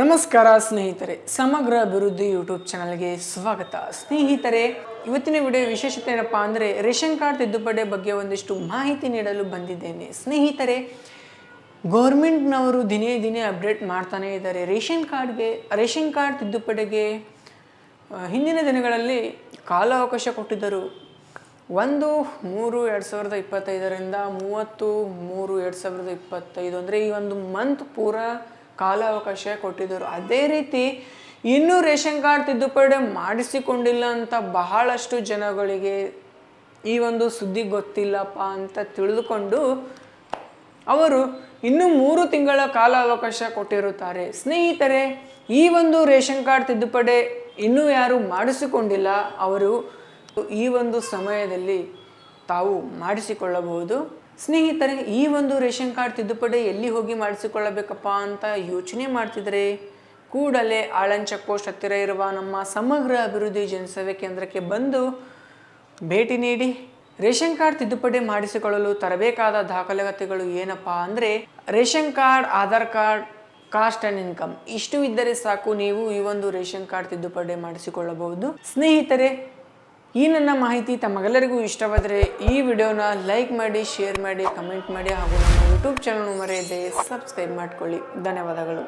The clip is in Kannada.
ನಮಸ್ಕಾರ ಸ್ನೇಹಿತರೆ, ಸಮಗ್ರ ಅಭಿವೃದ್ಧಿ ಯೂಟ್ಯೂಬ್ ಚಾನಲ್ಗೆ ಸ್ವಾಗತ. ಸ್ನೇಹಿತರೆ, ಇವತ್ತಿನ ವಿಡಿಯೋ ವಿಶೇಷತೆ ಏನಪ್ಪ ಅಂದರೆ ರೇಷನ್ ಕಾರ್ಡ್ ತಿದ್ದುಪಡಿ ಬಗ್ಗೆ ಒಂದಿಷ್ಟು ಮಾಹಿತಿ ನೀಡಲು ಬಂದಿದ್ದೇನೆ. ಸ್ನೇಹಿತರೆ, ಗೌರ್ಮೆಂಟ್ನವರು ದಿನೇ ದಿನೇ ಅಪ್ಡೇಟ್ ಮಾಡ್ತಾನೇ ಇದ್ದಾರೆ. ರೇಷನ್ ಕಾರ್ಡ್ಗೆ, ರೇಷನ್ ಕಾರ್ಡ್ ತಿದ್ದುಪಡಿಗೆ ಹಿಂದಿನ ದಿನಗಳಲ್ಲಿ ಕಾಲಾವಕಾಶ ಕೊಟ್ಟಿದ್ದರು. ಒಂದು, ಮೂರು, ಎರಡು ಸಾವಿರದ ಇಪ್ಪತ್ತೈದರಿಂದ ಮೂವತ್ತು, ಮೂರು, ಎರಡು ಸಾವಿರದ ಇಪ್ಪತ್ತೈದು, ಅಂದರೆ ಈ ಒಂದು ಮಂತ್ ಪೂರ ಕಾಲಾವಕಾಶ ಕೊಟ್ಟಿದ್ದರು. ಅದೇ ರೀತಿ ಇನ್ನೂ ರೇಷನ್ ಕಾರ್ಡ್ ತಿದ್ದುಪಡಿ ಮಾಡಿಸಿಕೊಂಡಿಲ್ಲ ಅಂತ ಬಹಳಷ್ಟು ಜನಗಳಿಗೆ ಈ ಒಂದು ಸುದ್ದಿ ಗೊತ್ತಿಲ್ಲಪ್ಪ ಅಂತ ತಿಳಿದುಕೊಂಡು ಅವರು ಇನ್ನು ಮೂರು ತಿಂಗಳ ಕಾಲಾವಕಾಶ ಕೊಟ್ಟಿರುತ್ತಾರೆ. ಸ್ನೇಹಿತರೆ, ಈ ಒಂದು ರೇಷನ್ ಕಾರ್ಡ್ ತಿದ್ದುಪಡಿ ಇನ್ನೂ ಯಾರು ಮಾಡಿಸಿಕೊಂಡಿಲ್ಲ. ಅವರು ಈ ಒಂದು ಸಮಯದಲ್ಲಿ ತಾವು ಮಾಡಿಸಿಕೊಳ್ಳಬಹುದು. ಸ್ನೇಹಿತರೆ, ಈ ಒಂದು ರೇಷನ್ ಕಾರ್ಡ್ ತಿದ್ದುಪಡಿ ಎಲ್ಲಿ ಹೋಗಿ ಮಾಡಿಸಿಕೊಳ್ಳಬೇಕಪ್ಪ ಅಂತ ಯೋಚನೆ ಮಾಡ್ತಿದ್ರೆ, ಕೂಡಲೇ ಆಳನ್ ಚೆಕ್ ಪೋಸ್ಟ್ ಹತ್ತಿರ ಇರುವ ನಮ್ಮ ಸಮಗ್ರ ಅಭಿವೃದ್ಧಿ ಜನಸೇವೆ ಕೇಂದ್ರಕ್ಕೆ ಬಂದು ಭೇಟಿ ನೀಡಿ, ರೇಷನ್ ಕಾರ್ಡ್ ತಿದ್ದುಪಡಿ ಮಾಡಿಸಿಕೊಳ್ಳಲು ತರಬೇಕಾದ ದಾಖಲಾತಿಗಳು ಏನಪ್ಪ ಅಂದರೆ, ration card, Aadhaar card, caste and income ಇಷ್ಟು ಇದ್ದರೆ ಸಾಕು ನೀವು ಈ ಒಂದು ರೇಷನ್ ಕಾರ್ಡ್ ತಿದ್ದುಪಡಿ ಮಾಡಿಸಿಕೊಳ್ಳಬಹುದು. ಸ್ನೇಹಿತರೆ ಈ ನನ್ನ ಮಾಹಿತಿ ತಮಗೆಲ್ಲರಿಗೂ ಇಷ್ಟವಾದರೆ ಈ ವಿಡಿಯೋನ ಲೈಕ್ ಮಾಡಿ, ಶೇರ್ ಮಾಡಿ, ಕಮೆಂಟ್ ಮಾಡಿ ಹಾಗೂ ನಮ್ಮ ಯೂಟ್ಯೂಬ್ ಚಾನಲ್ ಮರೆಯದೆ ಸಬ್ಸ್ಕ್ರೈಬ್ ಮಾಡಿಕೊಳ್ಳಿ. ಧನ್ಯವಾದಗಳು.